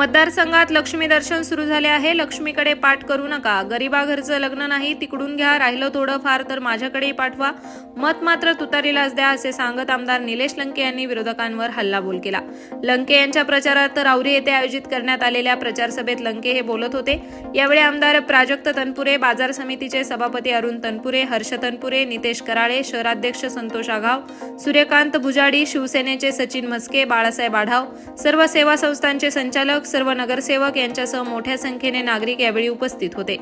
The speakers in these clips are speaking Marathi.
मतदारसंघात लक्ष्मी दर्शन सुरू झाले आहे. लक्ष्मीकडे पाठ करू नका. गरीबा घरचं लग्न नाही तिकडून घ्या. राहिलं थोडं फार तर माझ्याकडेही पाठवा. मत मात्र तुतारीलाच द्या असे सांगत आमदार निलेश लंके यांनी विरोधकांवर हल्लाबोल केला. लंके यांच्या प्रचारात राऊरी येथे आयोजित करण्यात आलेल्या प्रचार सभेत लंके हे बोलत होते. यावेळी आमदार प्राजक्त तनपुरे बाजार समितीचे सभापती अरुण तनपुरे हर्ष तनपुरे नितेश कराळे शहराध्यक्ष संतोष आघाव सूर्यकांत भुजाडी शिवसेनेचे सचिन मस्के बाळासाहेब आढाव सर्व सेवा संस्थांचे संचालक सर्व नगरसेवक यांच्यासह मोठ्या संख्येने नागरिक यावेळी उपस्थित होते.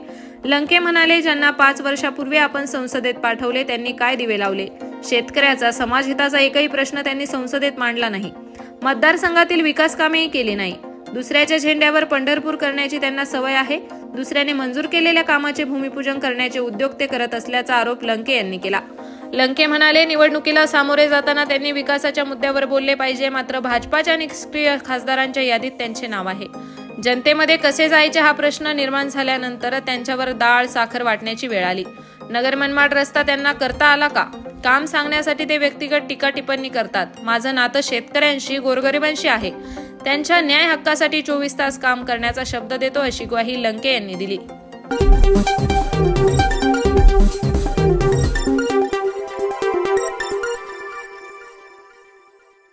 लंके म्हणाले ज्यांना पाच वर्षापूर्वी आपण संसदेत पाठवले त्यांनी काय दिवे लावले? शेतकऱ्याचा समाजहिताचा एकही प्रश्न त्यांनी संसदेत मांडला नाही. मतदारसंघातील विकास कामेही केली नाही. दुसऱ्याच्या झेंड्यावर पंढरपूर करण्याची त्यांना सवय आहे. दुसऱ्याने मंजूर केलेल्या कामाचे भूमिपूजन करण्याचे उद्योग ते करत असल्याचा आरोप लंके यांनी केला. लंके म्हणाले निवडणुकीला सामोरे जाताना त्यांनी विकासाच्या मुद्द्यावर बोलले पाहिजे. मात्र भाजपाच्या निष्क्रिय खासदारांच्या यादीत त्यांचे नाव आहे. जनतेमध्ये कसे जायचे हा प्रश्न निर्माण झाल्यानंतर त्यांच्यावर डाळ साखर वाटण्याची वेळ आली. नगर मनमाड रस्ता त्यांना करता आला का? काम सांगण्यासाठी ते व्यक्तिगत टीका टिप्पणी करतात. माझं नातं शेतकऱ्यांशी गोरगरिबांशी आहे. त्यांच्या न्याय हक्कासाठी चोवीस तास काम करण्याचा शब्द देतो अशी ग्वाही लंके यांनी दिली.